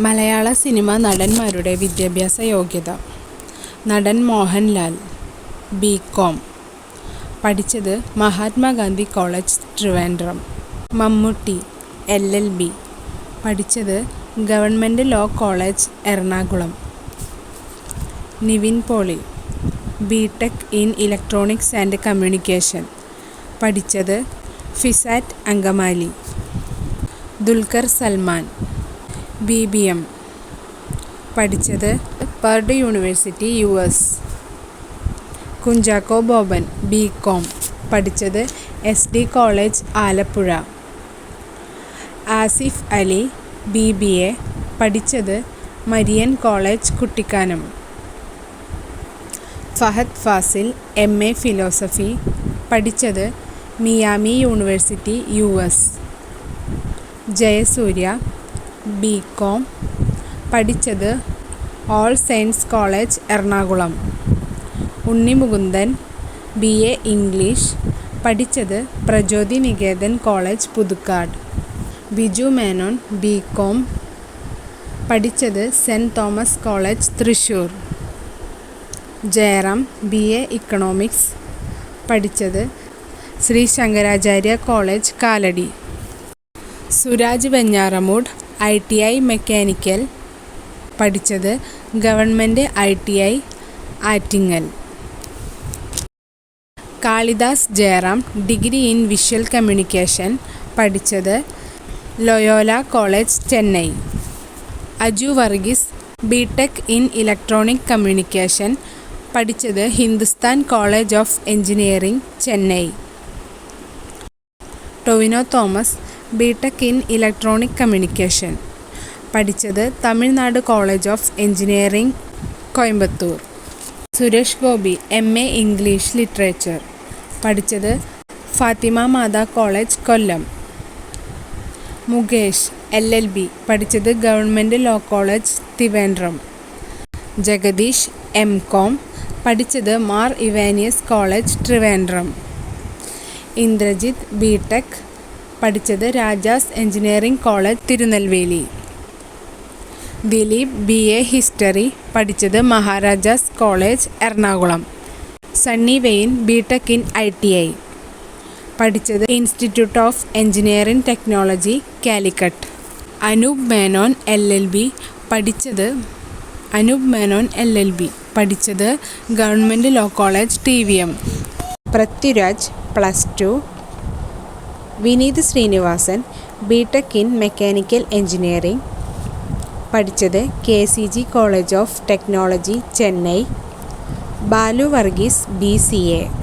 മലയാള cinema നടന്മാരുടെ വിദ്യാഭ്യാസ യോഗ്യത. നടൻ മോഹൻലാൽ ബി കോം. പഠിച്ചത് Mahatma Gandhi college Trivandrum. Mammootty L L B. പഠിച്ചത് government law college Ernakulam. Nivin Pauly B Tech in electronics and communication. പഠിച്ചത് FISAT Angamaly. Dulquer Salmaan. B B M പഠിച്ചത് Purdue university U S. Kunchacko Boban B Com പഠിച്ചത് S D college Alappuzha. Asif Ali B B A പഠിച്ചത് Marian college Kuttikkanam. Fahadh Faasil M A philosophy പഠിച്ചത് Miami university U S. Jayasurya B Com പഠിച്ചത് all Saints college Ernakulam. Unni Mukundan B A English പഠിച്ചത് Prajyoti Niketan college Puthukkad. Biju Menon B Com പഠിച്ചത് saint Thomas college Thrissur Jayaram B A economics പഠിച്ചത് Sree Sankaracharya college Kalady. Suraj Venjaramoodu I T I mechanical പഠിച്ചത് government I T I Attingal. Kalidas Jayaram degree in visual communication പഠിച്ചത് Loyola college Chennai. Aju Varghese B Tech in electronic communication പഠിച്ചത് Hindustan college of engineering Chennai. Tovino Thomas B Tech in electronic communication പഠിച്ചത് Tamil Nadu college of engineering Coimbatore. Suresh Gopi M A English literature പഠിച്ചത് Fathima Matha college Kollam. Mukesh L L B പഠിച്ചത് government law college Trivandrum Jagadish M Com പഠിച്ചത് Mar Ivanios college Trivandrum Indrajith B Tech പഠിച്ചത് Rajas engineering college Tirunelveli. Dileep B. A. History പഠിച്ചത് Maharajas college Ernakulam. Sunny Wayne B Tech in I T I. പഠിച്ചത് institute of engineering technology Calicut Anoop Menon L L B. പഠിച്ചത് Anoop Menon L L B. പഠിച്ചത് government law college T V M. Prithviraj plus two Vineeth Sreenivasan B Tech in mechanical engineering പഠിച്ചത് K C G college of technology Chennai. Balu Varghese B C A.